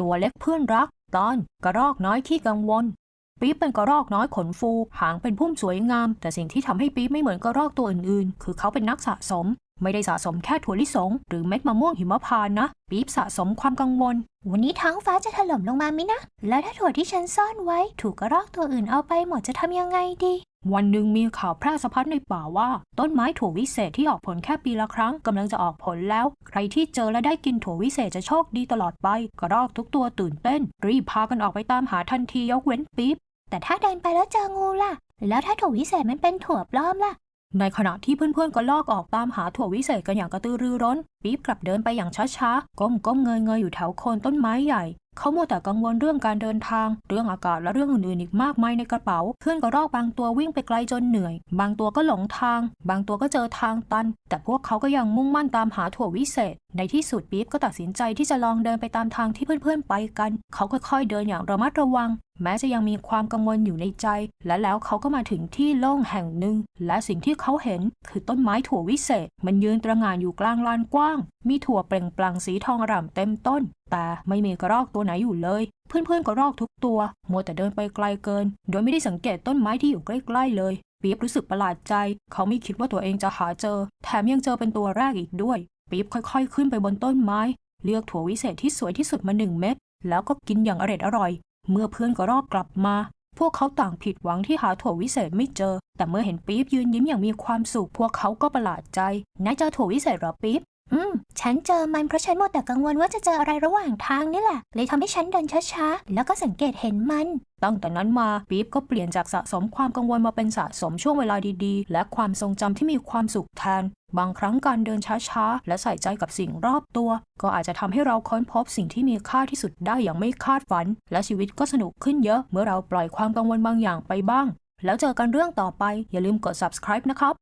ตัวเล็กเพื่อนรัก ตอนกระรอกน้อยที่กังวล ปี๊บเป็นกระรอกน้อยขนฟู หางเป็นพุ่มสวยงาม แต่สิ่งที่ทำให้ปี๊บไม่เหมือนกระรอกตัวอื่นๆ คือเขาเป็นนักสะสม ไม่ได้สะสมแค่ถั่วลิสง หรือเม็ดมะม่วงหิมพานนะ ปี๊บสะสมความกังวล วันนี้ท้องฟ้าจะถล่มลงมาไหมนะ แล้วถ้าถั่วที่ฉันซ่อนไว้ ถูกกระรอกตัวอื่นเอาไปหมดจะทำยังไงดี วันหนึ่งมีข่าวแพร่สะพัดในป่าว่า ต้นไม้ถั่ววิเศษที่ออกผลแค่ปีละครั้งกำลังจะออกผลแล้ว ใครที่เจอและได้กินถั่ววิเศษจะโชคดีตลอดไป กระรอกทุกตัวตื่นเต้น รีบพากันออกไปตามหาทันทียกเว้นปี๊บแต่ถ้าเดินไปแล้วเจองูล่ะ แล้วถ้าถั่ววิเศษมันเป็นถั่วปลอมล่ะ ในขณะที่เพื่อนๆก็ลอกออกตามหาถั่ววิเศษกันอย่างกระตือรือร้น ปี๊บกลับเดินไปอย่างช้าๆก้มก้มๆเงยเงยๆอยู่แถวโคนต้นไม้ใหญ่ เขามัวแต่กังวลเรื่องการเดินทาง เรื่องอากาศและเรื่องอื่นๆอีกมากมายในกระเป๋า เพื่อนก็รอกบางตัววิ่งไปไกลจนเหนื่อย บางตัวก็หลงทาง บางตัวก็เจอทางตัน แต่พวกเขาก็ยังมุ่งมั่นตามหาถั่ววิเศษในที่สุดปี๊บก็ตัดสินใจที่จะลองเดินไปตามทางที่เพื่อนๆไปกัน เขาค่อยๆเดินอย่างระมัดระวัง แม้จะยังมีความกังวลอยู่ในใจ และแล้วเขาก็มาถึงที่โล่งแห่งหนึ่ง และสิ่งที่เขาเห็นคือต้นไม้ถั่ววิเศษ มันยืนตระหง่านอยู่กลางลานกว้าง มีถั่วเปล่งปลั่งสีทองอร่ำเต็มต้น แต่ไม่มีกระรอกตัวไหนอยู่เลย เพื่อนๆกระรอกทุกตัวมัวแต่เดินไปไกลเกิน โดยไม่ได้สังเกตต้นไม้ที่อยู่ใกล้ๆเลยปี๊บรู้สึกประหลาดใจ เขาไม่คิดว่าตัวเองจะหาเจอ แถมยังเจอเป็นตัวแรกอีกด้วย ปี๊บค่อยๆ ขึ้นไปบนต้นไม้ เลือกถั่ววิเศษที่สวยที่สุดมาหนึ่งเม็ดแล้วก็กินอย่างอร็ดอร่อย เมื่อเพื่อนก็รอบกลับมา พวกเขาต่างผิดหวังที่หาถั่ววิเศษไม่เจอ แต่เมื่อเห็นปี๊บยืนยิ้มอย่างมีความสุขพวกเขาก็ประหลาดใจนายเจอถั่ววิเศษหรอปี๊บ อืม ฉันเจอมันเพราะฉันมัวแต่กังวลว่าจะเจออะไรระหว่างทางนี่แหละ เลยทำให้ฉันเดินช้าๆ แล้วก็สังเกตเห็นมัน ตั้งแต่นั้นมาปี๊บก็เปลี่ยนจากสะสมความกังวลมาเป็นสะสมช่วงเวลาดีๆ และความทรงจำที่มีความสุขแทน บางครั้งการเดินช้าๆ และใส่ใจกับสิ่งรอบตัว ก็อาจจะทำให้เราค้นพบสิ่งที่มีค่าที่สุดได้อย่างไม่คาดฝัน และชีวิตก็สนุกขึ้นเยอะ เมื่อเราปล่อยความกังวลบางอย่างไปบ้าง แล้วเจอกันเรื่องต่อไป อย่าลืมกด subscribe นะครับ